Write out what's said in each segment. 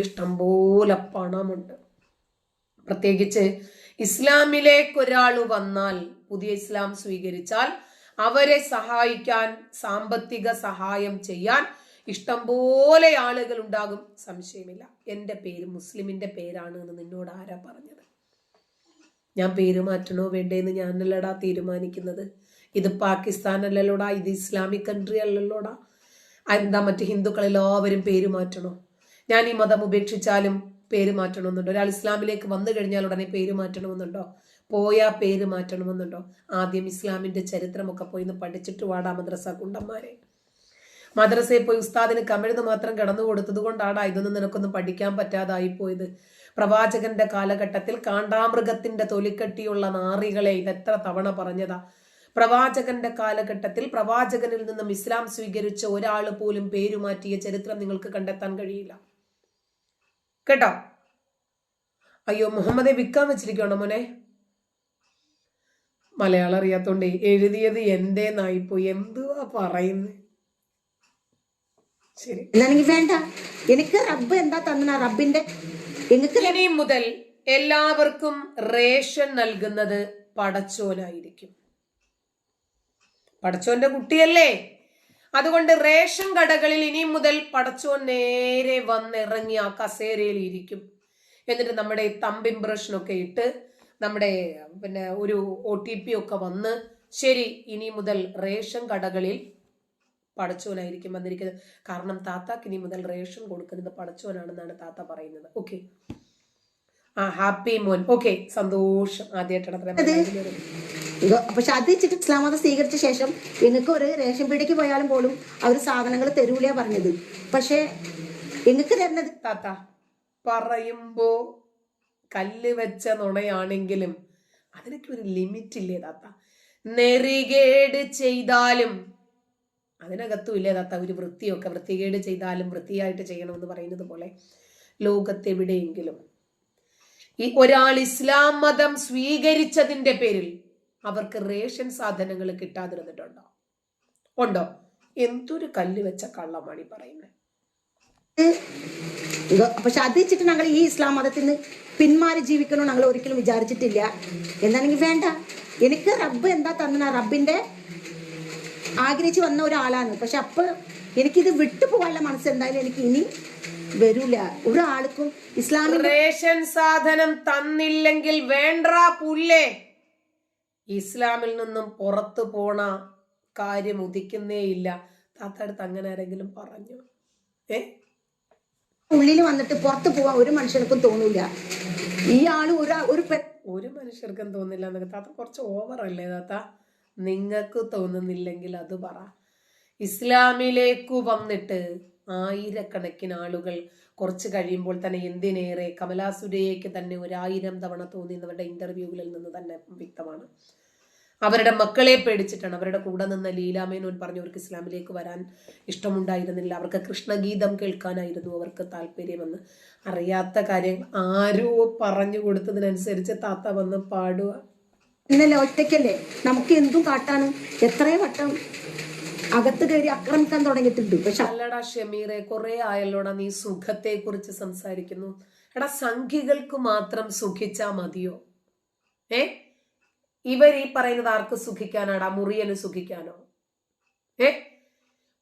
ഇഷ്ടംപോലെ പണമുണ്ട്. പ്രത്യേകിച്ച് ഇസ്ലാമിലേക്ക് ഒരാൾ വന്നാൽ പുതിയ ഇസ്ലാം സ്വീകരിച്ചാൽ അവരെ സഹായിക്കാൻ സാമ്പത്തിക സഹായം ചെയ്യാൻ ഇഷ്ടംപോലെ ആളുകൾ ഉണ്ടാകും സംശയമില്ല. എന്റെ പേര് മുസ്ലിമിന്റെ പേരാണ് എന്ന് നിന്നോട് ആരാ പറഞ്ഞത്? ഞാൻ പേര് മാറ്റണോ വേണ്ടേന്ന് ഞാനല്ലടാ തീരുമാനിക്കുന്നത്? ഇത് പാകിസ്ഥാൻ അല്ലല്ലോടാ ഇത് ഇസ്ലാമിക് കൺട്രി അല്ലല്ലോടാ? എന്താ മറ്റ് ഹിന്ദുക്കൾ എല്ലാവരും പേര് മാറ്റണോ? ഞാൻ ഈ മതം ഉപേക്ഷിച്ചാലും പേര് മാറ്റണമെന്നുണ്ടോ? ഒരാൾ ഇസ്ലാമിലേക്ക് വന്നു കഴിഞ്ഞാൽ ഉടനെ പേര് മാറ്റണമെന്നുണ്ടോ? പോയാ പേര് മാറ്റണമെന്നുണ്ടോ? ആദ്യം ഇസ്ലാമിന്റെ ചരിത്രമൊക്കെ പോയി ഒന്ന് പഠിച്ചിട്ട് വാടാ മദ്രസ കുണ്ടന്മാരെ മദ്രസയിൽ പോയി ഉസ്താദിന് കമിഴ്ന്ന് മാത്രം കിടന്നു കൊടുത്തത് കൊണ്ടാടാ ഇതൊന്നും നിനക്കൊന്നും പഠിക്കാൻ പറ്റാതായി പോയത്. പ്രവാചകന്റെ കാലഘട്ടത്തിൽ കാണ്ടാമൃഗത്തിന്റെ തൊലിക്കെട്ടിയുള്ള നാറികളെ ഇതെത്ര തവണ പറഞ്ഞതാ. പ്രവാചകന്റെ കാലഘട്ടത്തിൽ പ്രവാചകനിൽ നിന്നും ഇസ്ലാം സ്വീകരിച്ച ഒരാൾ പോലും പേരുമാറ്റിയ ചരിത്രം നിങ്ങൾക്ക് കണ്ടെത്താൻ കഴിയില്ല. കേട്ടോ? അയ്യോ മുഹമ്മദെ വിൽക്കാൻ വെച്ചിരിക്കണോ മോനെ? മലയാളം അറിയാത്തോണ്ടേ എഴുതിയത് എന്തേന്നായിപ്പോയി? എന്തുവാ പറയുന്നത് ശരി. അല്ലെങ്കിൽ വേണ്ട. എനിക്ക് റബ്ബ് എന്താ തന്ന? റബ്ബിന്റെ എനിക്ക് ഇനി മുതൽ എല്ലാവർക്കും റേഷൻ നൽകുന്നത് പടച്ചോനായിരിക്കും. പടച്ചോന്റെ കുട്ടിയല്ലേ? അതുകൊണ്ട് റേഷൻ കടകളിൽ ഇനി മുതൽ പടച്ചോൻ നേരെ വന്നിറങ്ങി ആ കസേരയിൽ ഇരിക്കും. എന്നിട്ട് നമ്മുടെ തമ്പിം ഇംപ്രഷനൊക്കെ ഇട്ട് നമ്മുടെ പിന്നെ ഒരു ഒ ടി പി ഒക്കെ വന്ന് ശരി ഇനി മുതൽ റേഷൻ കടകളിൽ പടച്ചോനായിരിക്കും വന്നിരിക്കുന്നത്. കാരണം താത്താക്ക് ഇനി മുതൽ റേഷൻ കൊടുക്കുന്നത് പടച്ചോനാണെന്നാണ് താത്ത പറയുന്നത്. ഓക്കെ. ആ ഹാപ്പി മോൻ. ഓക്കെ. സന്തോഷം. ആദ്യമായിട്ടാണ് പക്ഷെ അത് വെച്ചിട്ട് ഇസ്ലാം മതം സ്വീകരിച്ച ശേഷം എനിക്ക് ഒരു റേഷൻ പീടിക്ക് പോയാലും പോലും അവർ സാധനങ്ങൾ തരൂലേ പറഞ്ഞത്. പക്ഷേ എനിക്ക് തരുന്നത് താത്ത പറയുമ്പോ കല്ല് വെച്ച നുണയാണെങ്കിലും അതിനൊക്കെ ഒരു ലിമിറ്റ് ഇല്ലേ താത്ത? നെറികേട് ചെയ്താലും അതിനകത്തും ഇല്ലേ താത്ത? ഒരു വൃത്തിയൊക്കെ വൃത്തികേട് ചെയ്താലും വൃത്തിയായിട്ട് ചെയ്യണമെന്ന് പറയുന്നത് പോലെ ലോകത്തെവിടെയെങ്കിലും. ഈ ഒരാൾ ഇസ്ലാം മതം സ്വീകരിച്ചതിന്റെ പേരിൽ അവർക്ക് റേഷൻ സാധനങ്ങൾ കിട്ടാതിരുന്നിട്ടുണ്ടോ? ഉണ്ടോ? എന്തൊരു കല്ല് വെച്ച കള്ളമാണ് ഈ പറയുന്നത് പക്ഷെ അത് വെച്ചിട്ട് ഞങ്ങൾ ഈ ഇസ്ലാം മതത്തിൽ നിന്ന് പിന്മാറി ജീവിക്കണമെന്ന് ഞങ്ങൾ ഒരിക്കലും വിചാരിച്ചിട്ടില്ല. എന്താണെങ്കിൽ വേണ്ട. എനിക്ക് റബ്ബ് എന്താ തന്ന റബ്ബിന്റെ ആഗ്രഹിച്ചു വന്ന ഒരാളാണ്. പക്ഷെ അപ്പൊ എനിക്കിത് വിട്ടു പോകാനുള്ള മനസ്സ് എന്തായാലും എനിക്ക് ഇനി വരൂല. ഒരാൾക്കും ഇസ്ലാമിന്റെ റേഷൻ സാധനം തന്നില്ലെങ്കിൽ വേണ്ട പുല്ലേ? ഇസ്ലാമിൽ നിന്നും പുറത്തു പോണ കാര്യം ഉദിക്കുന്നേ ഇല്ല താത്തടുത്ത് അങ്ങനെ ആരെങ്കിലും പറഞ്ഞു. ഏ? ഉള്ളിൽ വന്നിട്ട് പുറത്തു പോവാൻ ഒരു മനുഷ്യർക്കും തോന്നില്ല ഈ ആൾ ഒരു ഒരു ഒരു മനുഷ്യർക്കും തോന്നില്ല എന്നൊക്കെ. താത്ത കുറച്ച് ഓവർ അല്ലേ താത്ത? നിങ്ങൾക്ക് തോന്നുന്നില്ലെങ്കിൽ അത് പറ. ഇസ്ലാമിലേക്കു വന്നിട്ട് ആയിരക്കണക്കിന് ആളുകൾ കുറച്ച് കഴിയുമ്പോൾ തന്നെ എന്തിനേറെ കമലാസുരയ്ക്ക് തന്നെ ഒരായിരം തവണ തോന്നിയവരുടെ ഇന്റർവ്യൂകളിൽ നിന്ന് തന്നെ വ്യക്തമാണ്. അവരുടെ മക്കളെ പേടിച്ചിട്ടാണ്. അവരുടെ കൂടെ നിന്ന ലീലാമേനോൻ പറഞ്ഞു അവർക്ക് ഇസ്ലാമിലേക്ക് വരാൻ ഇഷ്ടമുണ്ടായിരുന്നില്ല. അവർക്ക് കൃഷ്ണഗീതം കേൾക്കാനായിരുന്നു അവർക്ക് താല്പര്യമെന്ന്. അറിയാത്ത കാര്യങ്ങൾ ആരോ പറഞ്ഞു കൊടുത്തതിനനുസരിച്ച് താത്ത വന്ന് പാടുക ഇന്നലെ ഒറ്റയ്ക്കല്ലേ? നമുക്ക് എന്തും കാട്ടാനും. എത്രയും വട്ടം അകത്ത് കയറി ആക്രമിക്കാൻ തുടങ്ങിയിട്ടുണ്ട്. പക്ഷെ അല്ലടാ ഷമീറെ കുറെ ആയല്ലോടാ നീ സുഖത്തെ കുറിച്ച് സംസാരിക്കുന്നു. എടാ സംഖ്യകൾക്ക് മാത്രം സുഖിച്ചാ മതിയോ? ഏ? ഇവർ ഈ പറയുന്നത് ആർക്ക് സുഖിക്കാനാടാ? മുറിയന് സുഖിക്കാനോ? ഏ?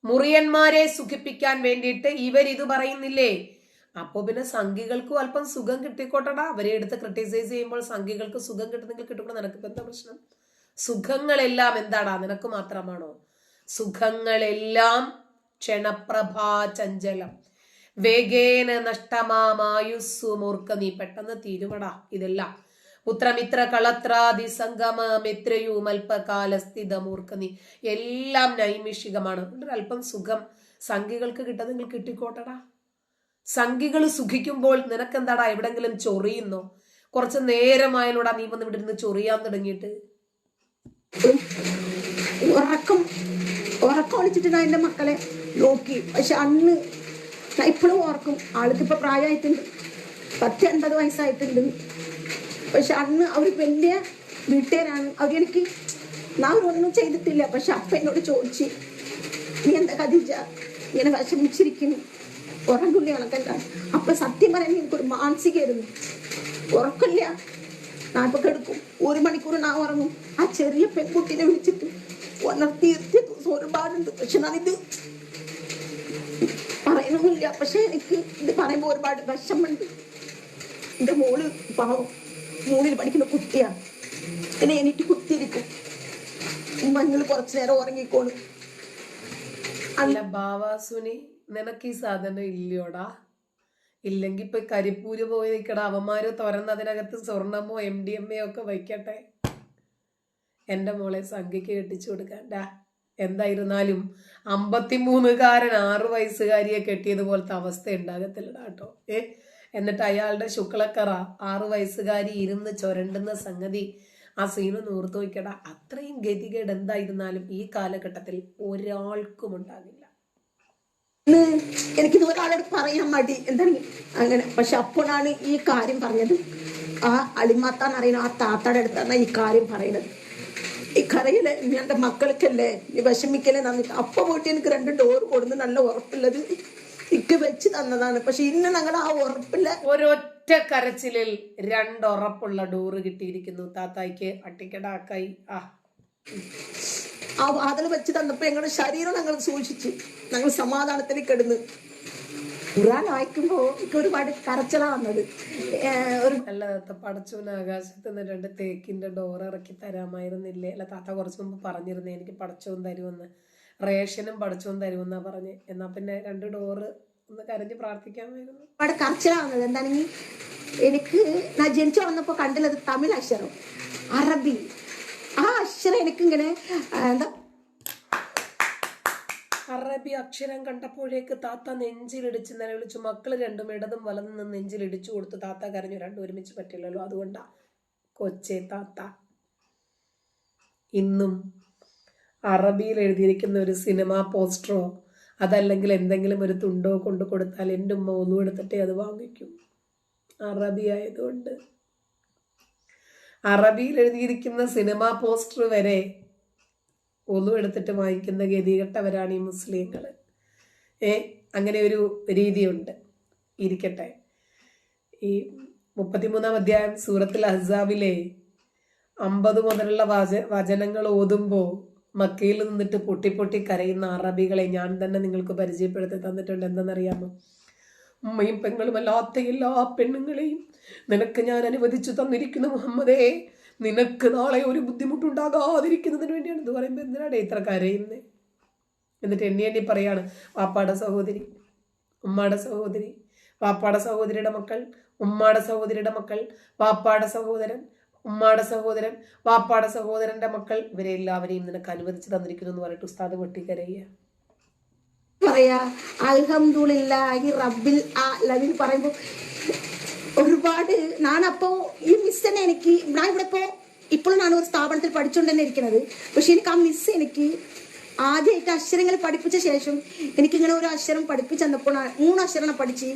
മുറിയന്മാരെ സുഖിപ്പിക്കാൻ വേണ്ടിയിട്ട് ഇവർ ഇത് പറയുന്നില്ലേ? അപ്പോ പിന്നെ സംഘികൾക്കും അല്പം സുഖം കിട്ടിക്കോട്ടടാ. അവരെ എടുത്ത് ക്രിട്ടിസൈസ് ചെയ്യുമ്പോൾ സംഘികൾക്ക് സുഖം കിട്ടുന്നെങ്കിൽ കിട്ടുമ്പോൾ നിനക്ക് എന്താ പ്രശ്നം? സുഖങ്ങളെല്ലാം എന്താടാ? നിനക്ക് മാത്രമാണോ? സുഖങ്ങളെല്ലാം ക്ഷണപ്രഭാ ചഞ്ചലം. വേഗേന നഷ്ടമാമായുസ്സു മൂർക്ക നീ പെട്ടെന്ന് തീരുമടാ ഇതെല്ലാം. പുത്രമിത്ര കളത്രാദി സംഗമ മിത്രയും അല്പകാല സ്ഥിതമൂർക്ക നീ. എല്ലാം നൈമിഷികമാണ്. അല്പം സുഖം സംഖ്യകൾക്ക് നിങ്ങൾ കിട്ടിക്കോട്ടടാ. സംഖ്യകൾ സുഖിക്കുമ്പോൾ നിനക്കെന്താടാ എവിടെങ്കിലും ചൊറിയുന്നോ? കുറച്ച് നേരമായാലൂടെ നീ വന്ന് ഇവിടെ ഇരുന്ന് ചൊറിയാൻ തുടങ്ങിയിട്ട്. ഉറക്കം ഉറക്കം ഒളിച്ചിട്ട് ഞാൻ എന്റെ മക്കളെ നോക്കി. പക്ഷെ അന്ന് ഞാൻ ഇപ്പോഴും ഓർക്കും ആൾക്ക് ഇപ്പൊ പ്രായമായിട്ടുണ്ട് പത്ത് എൺപത് വയസ്സായിട്ടുണ്ട്. പക്ഷെ അന്ന് അവർ വലിയ വീട്ടുകാരാണ്. അവരെനിക്ക് ഞാൻ അവരൊന്നും ചെയ്തിട്ടില്ല. പക്ഷെ അപ്പ എന്നോട് ചോദിച്ച് നീ എന്താ കഥിച്ച ഇങ്ങനെ വിഷമിച്ചിരിക്കുന്നു. ഉറങ്ങില്ല കണക്കല്ല അപ്പൊ സത്യം പറയാൻ എനിക്കൊരു മാനസികമായിരുന്നു. ഉറക്കില്ല നാട്ടിൽ കിടക്കും ഒരു മണിക്കൂർ നാ ഉറങ്ങും. ആ ചെറിയ പെൺകുട്ടിനെ വിളിച്ചിട്ട് ഉണർത്തി ഇരുത്തിയ ദിവസം ഒരുപാടുണ്ട് പക്ഷെ ഞാനിത് പറയണമില്ല പക്ഷെ എനിക്ക് ഇത് പറയുമ്പോൾ ഒരുപാട് വിഷമുണ്ട് എന്റെ മോൾ പാവം മൂന്നിൽ പഠിക്കുന്ന കുട്ടിയാണ് എന്നെ എനിക്ക് കുത്തിയിരിക്കും. മഞ്ഞൾ കുറച്ചു നേരം ഉറങ്ങിക്കോളും. അല്ല ബാവാസുനി നിനക്ക് ഈ സാധനം ഇല്ലയോടാ? ഇല്ലെങ്കി ഇപ്പൊ കരിപ്പൂര് പോയി നിൽക്കട അവന്മാര് തുറന്ന് അതിനകത്ത് സ്വർണമോ എം ഡി എം എ ഒക്കെ വയ്ക്കട്ടെ. എന്റെ മോളെ സംഖ്യയ്ക്ക് കെട്ടിച്ചു കൊടുക്കണ്ട എന്തായിരുന്നാലും അമ്പത്തിമൂന്നുകാരൻ ആറു വയസ്സുകാരിയെ കെട്ടിയതുപോലത്തെ അവസ്ഥ ഉണ്ടാകത്തില്ല കേട്ടോ. ഏ എന്നിട്ട് അയാളുടെ ശുക്ലക്കറ ആറു വയസ്സുകാരി ഇരുന്ന് ചുരണ്ടുന്ന സംഗതി ആ സീന് നൂർത്തു വയ്ക്കട അത്രയും ഗതികേട് എന്തായിരുന്നാലും ഈ കാലഘട്ടത്തിൽ ഒരാൾക്കും ഉണ്ടാകില്ല എനിക്കിത് ഒരാളോട് പറയാൻ മടി. എന്താണ് അങ്ങനെ. പക്ഷെ അപ്പോഴാണ് ഈ കാര്യം പറഞ്ഞത്. ആ അളിമാത്താൻ അറിയുന്ന ആ താത്തയുടെ അടുത്താണ് ഈ കാര്യം പറയുന്നത് ഈ കരയിലെ എന്റെ മക്കൾക്കല്ലേ ഈ വിഷമിക്കലേ നന്ദി. അപ്പൊ പോയിട്ട് എനിക്ക് രണ്ട് ഡോർ കൊടുന്ന് നല്ല ഉറപ്പുള്ളത് ഇക്ക് വെച്ച് തന്നതാണ്. പക്ഷെ ഇന്ന് ഞങ്ങൾ ആ ഉറപ്പില്ല. ഒരൊറ്റ കരച്ചിലിൽ രണ്ടുറപ്പുള്ള ഡോറ് കിട്ടിയിരിക്കുന്നു. താത്തായിക്ക് അട്ടിക്കടാക്കായി ആ. ആ വാതിൽ വെച്ച് തന്നപ്പോ ഞങ്ങളുടെ ശരീരം ഞങ്ങൾ സൂക്ഷിച്ചു. ഞങ്ങൾ സമാധാനത്തിൽ കിടന്ന്. ഖുറാൻ വായിക്കുമ്പോ എനിക്ക് ഒരുപാട് കരച്ചിലാ വന്നത്. ഒരു അല്ല താത്ത ആകാശത്ത് നിന്ന് രണ്ട് തേക്കിന്റെ ഡോർ ഇറക്കി തരാമായിരുന്നില്ലേ? അല്ല താത്ത കുറച്ച് മുമ്പ് പറഞ്ഞിരുന്നേ എനിക്ക് പടച്ചോൻ തരുമെന്ന്. റേഷനും പടച്ചോൻ തരുമെന്നാ പറഞ്ഞ്. എന്നാ പിന്നെ രണ്ട് ഡോറ് ഒന്ന് കരഞ്ഞ് പ്രാർത്ഥിക്കാമായിരുന്നു ഒരുപാട് കരച്ചിലാവുന്നത് എന്താണെങ്കിൽ എനിക്ക് ഞാൻ ജനിച്ചു വന്നപ്പോ കണ്ടില്ലത് തമിഴ് അക്ഷരം. അറബി. ആ അക്ഷരം എനിക്കിങ്ങനെ എന്താ? അറബി അക്ഷരം കണ്ടപ്പോഴേക്ക് താത്ത നെഞ്ചിലിടിച്ച് നിലവിളിച്ചു. മക്കൾ രണ്ടും ഇടതും വലതും നിന്ന് നെഞ്ചിലിടിച്ചു കൊടുത്തു താത്ത കരഞ്ഞു. രണ്ടും ഒരുമിച്ച് പറ്റില്ലല്ലോ. അതുകൊണ്ടാ. കൊച്ചേ താത്ത. ഇന്നും അറബിയിൽ എഴുതിയിരിക്കുന്ന ഒരു സിനിമ പോസ്റ്ററോ അതല്ലെങ്കിൽ എന്തെങ്കിലും ഒരു തുണ്ടോ കൊണ്ടു കൊടുത്താൽ എന്റെ ഉമ്മ ഒന്നും എടുത്തിട്ടേ അത് വാങ്ങിക്കും. അറബി ആയതുകൊണ്ട്. അറബിയിൽ എഴുതിയിരിക്കുന്ന സിനിമ പോസ്റ്റർ വരെ ഒന്നും എടുത്തിട്ട് വാങ്ങിക്കുന്ന ഗതികെട്ടവരാണ് ഈ മുസ്ലിങ്ങൾ ഏ അങ്ങനെ ഒരു രീതിയുണ്ട്. ഇരിക്കട്ടെ. ഈ മുപ്പത്തിമൂന്നാം അധ്യായം സൂറത്തിൽ അഹ്സാബിലെ അമ്പത് മുതലുള്ള വച വചനങ്ങൾ ഓതുമ്പോൾ മക്കയിൽ നിന്നിട്ട് പൊട്ടി പൊട്ടി കരയുന്ന അറബികളെ ഞാൻ തന്നെ നിങ്ങൾക്ക് പരിചയപ്പെടുത്തി തന്നിട്ടുണ്ട്. എന്തെന്നറിയാമോ ഉമ്മയും പെങ്ങളും അല്ലാത്ത എല്ലാ പെണ്ണുങ്ങളെയും നിനക്ക് ഞാൻ അനുവദിച്ചു തന്നിരിക്കുന്നു മുഹമ്മദേ. നിനക്ക് നാളെ ഒരു ബുദ്ധിമുട്ടുണ്ടാകാതിരിക്കുന്നതിന് വേണ്ടിയാണ് ഇത് പറയുമ്പോൾ എന്തിനാണ് ഇത്ര കരയുന്നത് എന്നിട്ട് എണ്ണി എണ്ണി പറയാണ് വാപ്പാടെ സഹോദരി ഉമ്മാടെ സഹോദരി വാപ്പാടെ സഹോദരിയുടെ മക്കൾ ഉമ്മാടെ സഹോദരിയുടെ മക്കൾ വാപ്പാടെ സഹോദരൻ ഉമ്മാടെ സഹോദരൻ വാപ്പാടെ സഹോദരന്റെ മക്കൾ. ഇവരെല്ലാവരെയും നിനക്ക് അനുവദിച്ചു തന്നിരിക്കുന്നു എന്ന് പറഞ്ഞിട്ട് ഉസ്താദ് പൊട്ടിക്കരയ്യ പറയാ അൽഹംദുലില്ലാഹി റബ്ബിൽ ആലമീൻ പറയുമ്പോ ഒരുപാട് ഞാനപ്പോ ഈ മിസ് തന്നെ എനിക്ക് ഞാൻ ഇവിടെ ഇപ്പോ ഇപ്പോഴും ഞാൻ ഒരു സ്ഥാപനത്തിൽ പഠിച്ചുകൊണ്ട് തന്നെ ഇരിക്കുന്നത്. പക്ഷെ എനിക്ക് ആ മിസ് എനിക്ക് ആദ്യമായിട്ട് അക്ഷരങ്ങൾ പഠിപ്പിച്ച ശേഷം എനിക്കിങ്ങനെ ഒരു അക്ഷരം പഠിപ്പിച്ചു തന്നപ്പോൾ മൂന്ന് അക്ഷരം പഠിച്ച്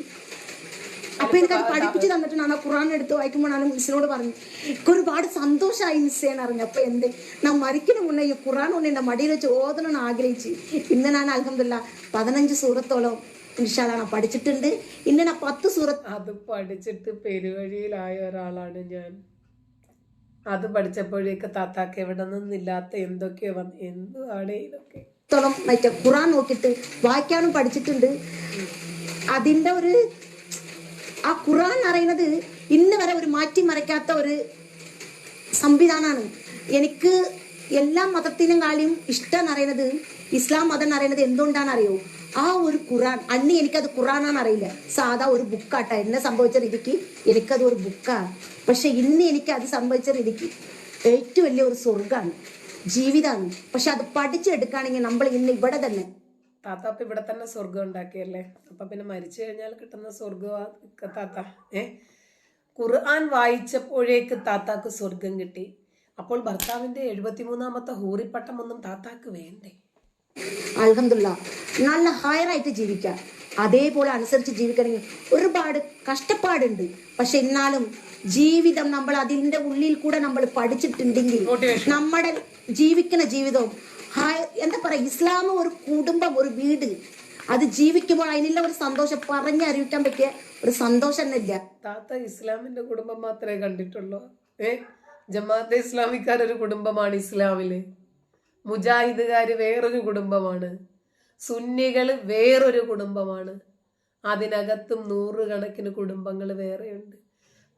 അപ്പൊ എനിക്ക് അത് പഠിപ്പിച്ച് തന്നിട്ട് ഞാൻ ആ ഖുറാൻ എടുത്ത് വായിക്കുമ്പോൾ ഞാൻ മിസ്സിനോട് പറഞ്ഞു എനിക്ക് ഒരുപാട് സന്തോഷമായി മിസ്സേന്ന് അറിഞ്ഞു. അപ്പൊ എന്ത്? ഞാൻ മരിക്കുന്ന മുന്നേ ഈ ഖുറാൻ ഒന്ന് എന്റെ മടിയിൽ വെച്ച് ഓതണം ആഗ്രഹിച്ച്. ഇന്ന് ഞാൻ അലഹമില്ല പതിനഞ്ച് സൂറത്തോളം ഇൻഷാലാണ് പഠിച്ചിട്ടുണ്ട്. ഇന്ന് പത്ത് സൂറത്ത് അത് പഠിച്ചിട്ട് പെരുവഴിയിലായ ഒരാളാണ് ഞാൻ. അത് പഠിച്ചപ്പോഴേക്ക് താത്താക്ക് എവിടെ നിന്നില്ലാത്ത എന്തൊക്കെയോ വന്ന് എന്തുവാണ് ഇതൊക്കെ. ഖുറാൻ നോക്കിയിട്ട് വായിക്കാനും പഠിച്ചിട്ടുണ്ട്. അതിന്റെ ഒരു ആ ഖുറാൻ അറിയുന്നത് ഇന്ന് വരെ ഒരു മാറ്റി മറിക്കാത്ത ഒരു സംവിധാനമാണ്. എനിക്ക് എല്ലാ മതത്തിനും കാളിയും ഇഷ്ടം എന്ന് ഇസ്ലാം മതം എന്ന് അറിയുന്നത് എന്തുകൊണ്ടാണ് അറിയോ? ആ ഒരു ഖുറാൻ അന്ന് എനിക്കത് ഖുറാനാണെന്ന് അറിയില്ല. സാധാ ഒരു ബുക്കാട്ട എന്നെ സംഭവിച്ച രീതിക്ക് എനിക്കത് ഒരു ബുക്കാണ് പക്ഷെ ഇന്ന് എനിക്ക് അത് സംഭവിച്ച രീതിക്ക് ഏറ്റവും വലിയ ഒരു സ്വർഗമാണ് ജീവിതമാണ്. പക്ഷെ അത് പഠിച്ചെടുക്കുകയാണെങ്കിൽ നമ്മൾ ഇന്ന് ഇവിടെ തന്നെ താത്ത അപ്പൊ ഇവിടെ തന്നെ സ്വർഗം ഉണ്ടാക്കിയല്ലേ? അപ്പൊ പിന്നെ മരിച്ചു കഴിഞ്ഞാൽ കിട്ടുന്ന സ്വർഗം താത്ത ഏ? ഖുർആൻ വായിച്ചപ്പോഴേക്ക് താത്താക്ക് സ്വർഗം കിട്ടി. അപ്പോൾ ഭർത്താവിന്റെ എഴുപത്തിമൂന്നാമത്തെ ഹൂറിപ്പട്ടം ഒന്നും താത്താക്ക് വേണ്ടേ? അലഹമുല്ല നല്ല ഹയറായിട്ട് ജീവിക്കാം. അതേപോലെ അനുസരിച്ച് ജീവിക്കണമെങ്കിൽ ഒരുപാട് കഷ്ടപ്പാടുണ്ട്. പക്ഷെ എന്നാലും ജീവിതം നമ്മൾ അതിന്റെ ഉള്ളിൽ കൂടെ നമ്മൾ പഠിച്ചിട്ടുണ്ടെങ്കിൽ നമ്മുടെ ജീവിക്കുന്ന ജീവിതവും എന്താ പറയാ ഇസ്ലാം ഒരു കുടുംബം ഒരു വീട്. അത് ജീവിക്കുമ്പോൾ അതിനുള്ള ഒരു സന്തോഷം പറഞ്ഞറിയിക്കാൻ പറ്റിയ ഒരു സന്തോഷം തന്നെ ഇല്ല. താത്ത ഇസ്ലാമിന്റെ കുടുംബം മാത്രമേ കണ്ടിട്ടുള്ളൂ. ഏ ജമാഅത്തെ ഇസ്ലാമിക്കാരൊരു കുടുംബമാണ് ഇസ്ലാമിൽ. മുജാഹിദുകാര് വേറൊരു കുടുംബമാണ്. സുന്നികൾ വേറൊരു കുടുംബമാണ്. അതിനകത്തും നൂറുകണക്കിന് കുടുംബങ്ങൾ വേറെയുണ്ട്.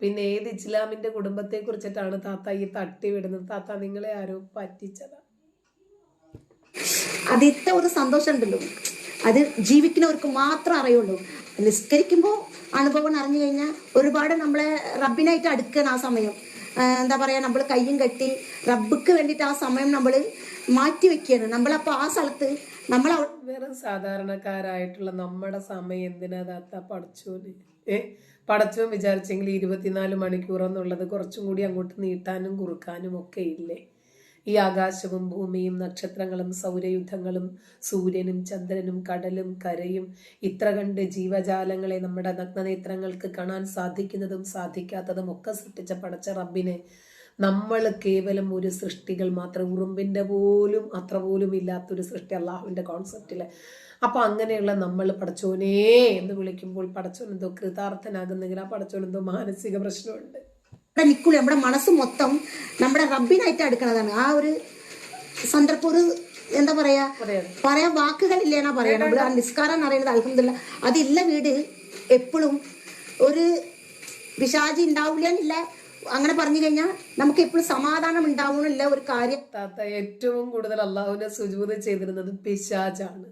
പിന്നെ ഏത് ഇസ്ലാമിന്റെ കുടുംബത്തെ കുറിച്ചിട്ടാണ് താത്ത ഈ തട്ടി വിടുന്നത് താത്ത നിങ്ങളെ ആരോ പറ്റിച്ചതാ. അതിത്തെ ഒരു സന്തോഷം ഉണ്ടല്ലോ അത് ജീവിക്കുന്നവർക്ക് മാത്രം അറിയുള്ളൂ. നിസ്കരിക്കുമ്പോൾ അനുഭവം അറിഞ്ഞു കഴിഞ്ഞാൽ ഒരുപാട് നമ്മളെ റബ്ബിനായിട്ട് അടുക്കുന്ന ആ സമയം. എന്താ പറയാ നമ്മൾ കയ്യും കെട്ടി റബ്ബിക്ക് വേണ്ടിയിട്ട് ആ സമയം നമ്മൾ മാറ്റി വെക്കുകയാണ്. നമ്മളപ്പോൾ ആ സ്ഥലത്ത് നമ്മൾ വെറും സാധാരണക്കാരായിട്ടുള്ള നമ്മുടെ സമയം എന്തിനാ താത്ത പടച്ചോന്? ഏ? പടച്ചോൻ വിചാരിച്ചെങ്കിൽ ഇരുപത്തിനാല് മണിക്കൂർ എന്നുള്ളത് കുറച്ചും കൂടി അങ്ങോട്ട് നീട്ടാനും കുറുക്കാനും ഒക്കെ ഇല്ലേ? ഈ ആകാശവും ഭൂമിയും നക്ഷത്രങ്ങളും സൗരയുദ്ധങ്ങളും സൂര്യനും ചന്ദ്രനും കടലും കരയും ഇത്ര കണ്ട് ജീവജാലങ്ങളെ നമ്മുടെ നഗ്നനേത്രങ്ങൾക്ക് കാണാൻ സാധിക്കുന്നതും സാധിക്കാത്തതും ഒക്കെ സൃഷ്ടിച്ച പടച്ച റബ്ബിനെ നമ്മൾ കേവലം ഒരു സൃഷ്ടികൾ മാത്രം ഉറുമ്പിന്റെ പോലും അത്ര പോലും ഇല്ലാത്തൊരു സൃഷ്ടി അള്ളാഹുവിന്റെ കോൺസെപ്റ്റിൽ അപ്പോൾ അങ്ങനെയുള്ള നമ്മൾ പടച്ചോനേ എന്ന് വിളിക്കുമ്പോൾ പടച്ചോനെന്തോ കൃതാർത്ഥനാകുന്നെങ്കിൽ ആ പടച്ചോനെന്തോ മാനസിക പ്രശ്നമുണ്ട്. ഇവിടെ നിൽക്കുള്ളൂ നമ്മുടെ മനസ്സ് മൊത്തം നമ്മുടെ റബ്ബിനായിട്ട് അടുക്കണതാണ് ആ ഒരു സന്ദർഭം ഒരു എന്താ പറയാ പറയാൻ വാക്കുകളില്ലേന്നാ പറയാ നമ്മൾ ആ നിസ്കാരം എന്ന് പറയുന്നത് അലഹമില്ല അതില്ല വീട് എപ്പോഴും ഒരു പിശാചി ഉണ്ടാവില്ല അങ്ങനെ പറഞ്ഞു കഴിഞ്ഞാൽ നമുക്ക് എപ്പോഴും സമാധാനം ഉണ്ടാവണില്ല ഒരു കാര്യം. ഏറ്റവും കൂടുതൽ അള്ളാഹുവിനെ സുജൂത് ചെയ്തിരുന്നത് പിശാജാണ്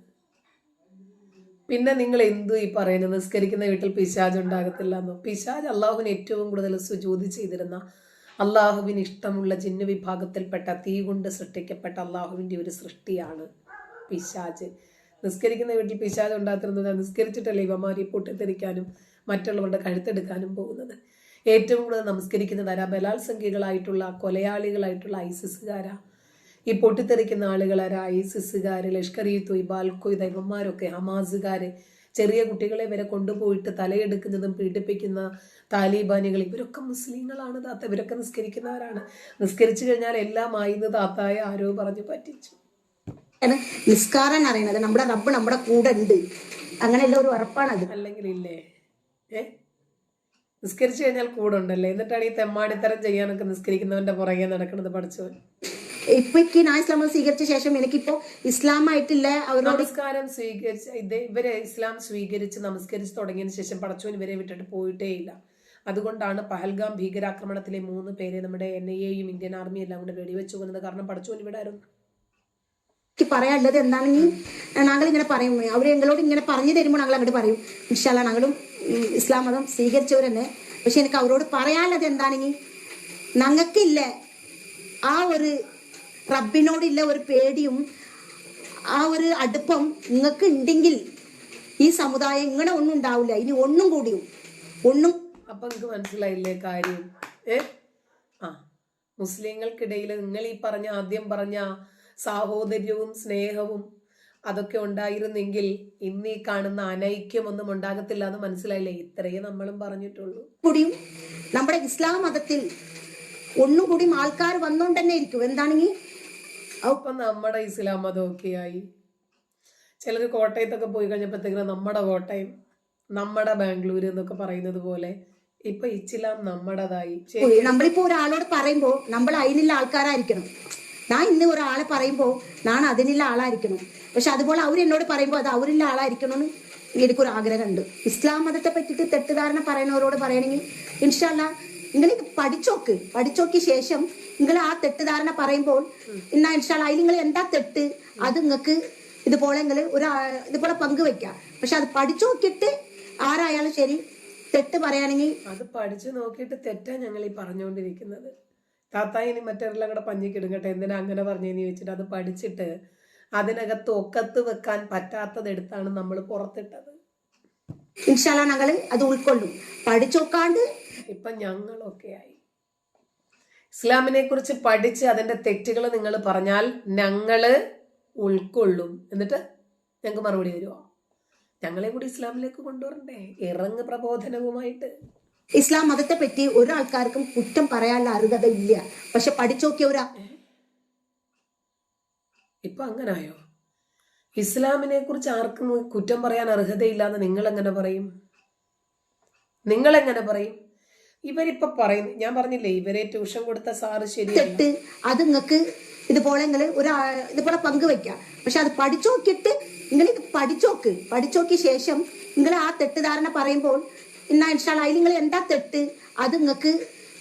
പിന്നെ നിങ്ങൾ എന്തു ഈ പറയുന്നത്? നിസ്കരിക്കുന്ന വീട്ടിൽ പിശാജ് ഉണ്ടാകത്തില്ല എന്നോ? പിശാജ് അള്ളാഹുവിന് ഏറ്റവും കൂടുതൽ സുജോതി ചെയ്തിരുന്ന അള്ളാഹുവിന് ഇഷ്ടമുള്ള ജിന്നു വിഭാഗത്തിൽപ്പെട്ട തീ കൊണ്ട് സൃഷ്ടിക്കപ്പെട്ട അള്ളാഹുവിന്റെ ഒരു സൃഷ്ടിയാണ് പിശാജ്. നിസ്കരിക്കുന്ന വീട്ടിൽ പിശാജ് ഉണ്ടാകുന്നത് നിസ്കരിച്ചിട്ടല്ലേ ഇവമാരി പൊട്ടിത്തെറിക്കാനും മറ്റുള്ളവരുടെ കഴുത്തെടുക്കാനും പോകുന്നത്? ഏറ്റവും കൂടുതൽ നമസ്കരിക്കുന്നത് ആരാ? ബലാത്സംഖ്യകളായിട്ടുള്ള കൊലയാളികളായിട്ടുള്ള ഐസിസുകാരാ. ഈ പൊട്ടിത്തെറിക്കുന്ന ആളുകളാരാ? ഐസിസുകാര് ലഷ്കർ ഇ തൊയ്ബാൽ കൊയ്ത ഇവന്മാരൊക്കെ ഹമാസുകാർ ചെറിയ കുട്ടികളെ വരെ കൊണ്ടുപോയിട്ട് തലയെടുക്കുന്നതും പീഡിപ്പിക്കുന്ന താലിബാനികൾ. ഇവരൊക്കെ മുസ്ലിങ്ങളാണ് താത്ത. ഇവരൊക്കെ നിസ്കരിക്കുന്നവരാണ്. നിസ്കരിച്ചു കഴിഞ്ഞാൽ എല്ലാം ആയിന്ന് താത്തായ ആരോ പറഞ്ഞു പറ്റിച്ചു. നിസ്കാരം അറിയണത് നമ്മുടെ റബ്ബ് നമ്മുടെ കൂടെ ഉണ്ട്. അങ്ങനെയുള്ള ഒരു ഉറപ്പാണ് അത്. അല്ലെങ്കിൽ ഇല്ലേ? ഏ? നിസ്കരിച്ചു കഴിഞ്ഞാൽ കൂടെ ഉണ്ടല്ലേ? എന്നിട്ടാണ് ഈ തെമ്മാടിത്തരം ചെയ്യാനൊക്കെ നിസ്കരിക്കുന്നവന്റെ പുറകെ നടക്കുന്നത് പഠിച്ചവൻ. ഇപ്പൊ എനിക്ക് ഞാൻ ഇസ്ലാം മതം സ്വീകരിച്ച ശേഷം എനിക്കിപ്പോ ഇസ്ലാമായിട്ടില്ല അവരോട് നമസ്കാരം സ്വീകരിച്ച് ഇവരെ ഇസ്ലാം സ്വീകരിച്ച് നമസ്കരിച്ച് തുടങ്ങിയതിന് ശേഷം പടച്ചോൻ ഇവരെ വിട്ടിട്ട് പോയിട്ടേ ഇല്ല. അതുകൊണ്ടാണ് പഹൽഗാം ഭീകരാക്രമണത്തിലെ മൂന്ന് പേരെ നമ്മുടെ എൻ ഐ എയും ഇന്ത്യൻ ആർമിയും എല്ലാം കൂടെ വെടിവെച്ചു കൊന്നത്. കാരണം പടച്ചോൻ ഇവിടെ ആയിരുന്നു. എനിക്ക് പറയാനുള്ളത് എന്താണെങ്കിൽ ഞങ്ങൾ ഇങ്ങനെ പറയും. അവർ ഞങ്ങളോട് ഇങ്ങനെ പറഞ്ഞു തരുമ്പോൾ ഞങ്ങൾ അങ്ങോട്ട് പറയും. ഇൻഷാല്ല ഞങ്ങളും ഇസ്ലാം മതം സ്വീകരിച്ചവർ തന്നെ. പക്ഷെ എനിക്ക് അവരോട് പറയാനുള്ളത് എന്താണെങ്കിൽ ഞങ്ങൾക്കില്ല. ആ ഒരു റബ്ബിനോടില്ല ഒരു പേടിയും ആ ഒരു അടുപ്പം നിങ്ങൾക്ക് ഉണ്ടെങ്കിൽ ഈ സമുദായം ഇങ്ങനെ ഒന്നും ഉണ്ടാവില്ല. ഇനി ഒന്നും കൂടിയും ഒന്നും അപ്പൊ നിങ്ങൾക്ക് മനസ്സിലായില്ലേ കാര്യം? ഏ? ആ മുസ്ലിങ്ങൾക്കിടയിൽ നിങ്ങൾ ഈ പറഞ്ഞ ആദ്യം പറഞ്ഞ സാഹോദര്യവും സ്നേഹവും അതൊക്കെ ഉണ്ടായിരുന്നെങ്കിൽ ഇന്ന് ഈ കാണുന്ന അനൈക്യമൊന്നും ഉണ്ടാകത്തില്ല എന്ന് മനസ്സിലായില്ലേ? ഇത്രയേ നമ്മളും പറഞ്ഞിട്ടുള്ളൂ. കൂടിയും നമ്മുടെ ഇസ്ലാം മതത്തിൽ ഒന്നും കൂടിയും ആൾക്കാർ വന്നുകൊണ്ട് തന്നെ ഇരിക്കും. എന്താണെങ്കിൽ അപ്പൊ നമ്മുടെ ഇസ്ലാം മതമൊക്കെ ആയി. ചിലർ കോട്ടയത്തൊക്കെ പോയി കഴിഞ്ഞപ്പോഴത്തേക്കും നമ്മുടെ കോട്ടയം നമ്മുടെ ബാംഗ്ലൂർ എന്നൊക്കെ പറയുന്നത് പോലെ ഇപ്പൊ ഇച്ചിലാം നമ്മുടേതായി. നമ്മളിപ്പോ ഒരാളോട് പറയുമ്പോ നമ്മൾ അതിനുള്ള ആൾക്കാരായിരിക്കണം. ഞാൻ ഇന്ന് ഒരാളെ പറയുമ്പോ ഞാൻ അതിനുള്ള ആളായിരിക്കണം. പക്ഷെ അതുപോലെ അവർ എന്നോട് പറയുമ്പോൾ അത് അവരിലുള്ള ആളായിരിക്കണമെന്ന് എനിക്കൊരു ആഗ്രഹമുണ്ട്. ഇസ്ലാം മതത്തെ പറ്റിയിട്ട് തെറ്റിദ്ധാരണ പറയുന്നവരോട് പറയണമെങ്കിൽ ഇൻഷാല്ല നിങ്ങൾ പഠിച്ചോക്ക്. പഠിച്ചോക്കിയ ശേഷം നിങ്ങൾ ആ തെറ്റിദ്ധാരണ പറയുമ്പോൾ എന്നാ ഇൻഷാല്ല അതിൽ നിങ്ങൾ എന്താ തെറ്റ്? അത് നിങ്ങൾക്ക് ഇതുപോലെ നിങ്ങൾ ഒരു ഇതുപോലെ പങ്കുവെക്കാം പക്ഷെ അത് പഠിച്ചു നോക്കിയിട്ട് ആരായാലും ശരി തെറ്റ് പറയുകയാണെങ്കിൽ അത് പഠിച്ചു നോക്കിയിട്ട് തെറ്റാ ഞങ്ങൾ ഈ പറഞ്ഞുകൊണ്ടിരിക്കുന്നത്. താത്താ ഇനി മറ്റൊരെല്ലാം കൂടെ പഞ്ഞിക്കിടും എന്തിനാ അങ്ങനെ പറഞ്ഞെന്ന് ചോദിച്ചിട്ട് അത് പഠിച്ചിട്ട് അതിനകത്ത് ഒക്കത്ത് വെക്കാൻ പറ്റാത്തത് എടുത്താണ് നമ്മൾ പുറത്തിട്ടത്. ഇൻഷാല്ല ഞങ്ങൾ അത് ഉൾക്കൊള്ളും. പഠിച്ചോക്കാണ്ട് ഇപ്പൊ ഞങ്ങളൊക്കെ ആയി. ഇസ്ലാമിനെ കുറിച്ച് പഠിച്ച് അതിന്റെ തെറ്റുകൾ നിങ്ങൾ പറഞ്ഞാൽ ഞങ്ങൾ ഉൾക്കൊള്ളും. എന്നിട്ട് ഞങ്ങൾക്ക് മറുപടി വരുമോ ഞങ്ങളെ കൂടി ഇസ്ലാമിലേക്ക് കൊണ്ടുവരണ്ടേ? ഇറങ്ങ് പ്രബോധനവുമായിട്ട്. ഇസ്ലാം മതത്തെ പറ്റി ഒരാൾക്കാർക്കും കുറ്റം പറയാനുള്ള അർഹത ഇല്ല പക്ഷെ പഠിച്ചോക്കിയ ഒരാ ഇപ്പൊ അങ്ങനായോ? ഇസ്ലാമിനെ കുറിച്ച് ആർക്കും കുറ്റം പറയാൻ അർഹതയില്ലാന്ന് നിങ്ങൾ എങ്ങനെ പറയും? നിങ്ങൾ എങ്ങനെ പറയും? ഇവരിപ്പൊ പറയുന്നു ഞാൻ പറഞ്ഞില്ലേ ഇവരെ ട്യൂഷൻ കൊടുത്ത സാറ് ശരി അത് നിങ്ങൾക്ക് ഇതുപോലെ നിങ്ങൾ ഒരു ഇതുപോലെ പങ്കുവെക്കാം പക്ഷെ അത് പഠിച്ചു നോക്കിയിട്ട് നിങ്ങൾ പഠിച്ചോക്ക്. പഠിച്ചോക്കിയ ശേഷം നിങ്ങൾ ആ തെറ്റിദ്ധാരണ പറയുമ്പോൾ ഇന്ന ഇൻഷാല്ല അതിൽ നിങ്ങൾ എന്താ തെറ്റ്? അത് നിങ്ങൾക്ക്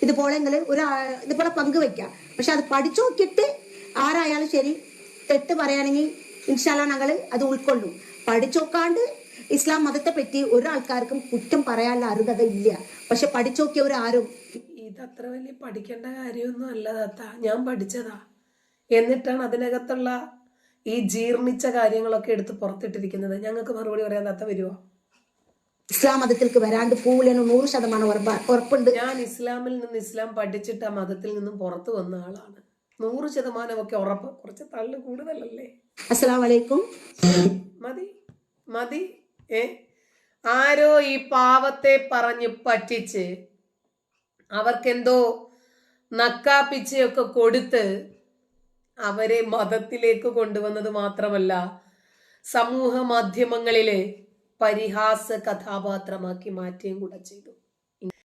ഇതുപോലെ നിങ്ങൾ ഒരു ഇതുപോലെ പങ്കുവെക്കാം പക്ഷെ അത് പഠിച്ചു നോക്കിയിട്ട് ആരായാലും ശരി തെറ്റ് പറയുകയാണെങ്കിൽ ഇൻഷാല്ല ഞങ്ങൾ അത് ഉൾക്കൊള്ളും. പഠിച്ചോക്കാണ്ട് ഇസ്ലാം മതത്തെ പറ്റി ഒരാൾക്കാർക്കും കുറ്റം പറയാനുള്ള അർഹത ഇല്ല. പക്ഷെ പഠിച്ചോക്കിയവരാരും ഇത് അത്ര വലിയ പഠിക്കേണ്ട കാര്യമൊന്നും അല്ല താത്ത. ഞാൻ പഠിച്ചതാ. എന്നിട്ടാണ് അതിനകത്തുള്ള ഈ ജീർണിച്ച കാര്യങ്ങളൊക്കെ എടുത്ത് പുറത്തിട്ടിരിക്കുന്നത്. ഞങ്ങൾക്ക് മറുപടി പറയാൻ താത്ത വരുമോ ഇസ്ലാം മതത്തിലേക്ക് വരാണ്ട് പോവില്ലെന്ന് നൂറ് ശതമാനം ഉറപ്പുണ്ട്. ഞാൻ ഇസ്ലാമിൽ നിന്ന് ഇസ്ലാം പഠിച്ചിട്ട് ആ മതത്തിൽ നിന്നും പുറത്തു വന്ന ആളാണ്. നൂറ് ശതമാനമൊക്കെ ഉറപ്പ്. കുറച്ച് തള്ളു കൂടുതലല്ലേ? അസ്സലാം വലൈക്കും മതി. മതി. ഏ? ആരോ ഈ പാവത്തെ പറഞ്ഞ് പറ്റിച്ച് അവർക്കെന്തോ നക്കാപ്പിച്ചയൊക്കെ കൊടുത്ത് അവരെ മതത്തിലേക്ക് കൊണ്ടുവന്നത് മാത്രമല്ല സമൂഹ മാധ്യമങ്ങളിലെ പരിഹാസ കഥാപാത്രമാക്കി മാറ്റുകയും കൂടെ ചെയ്തു.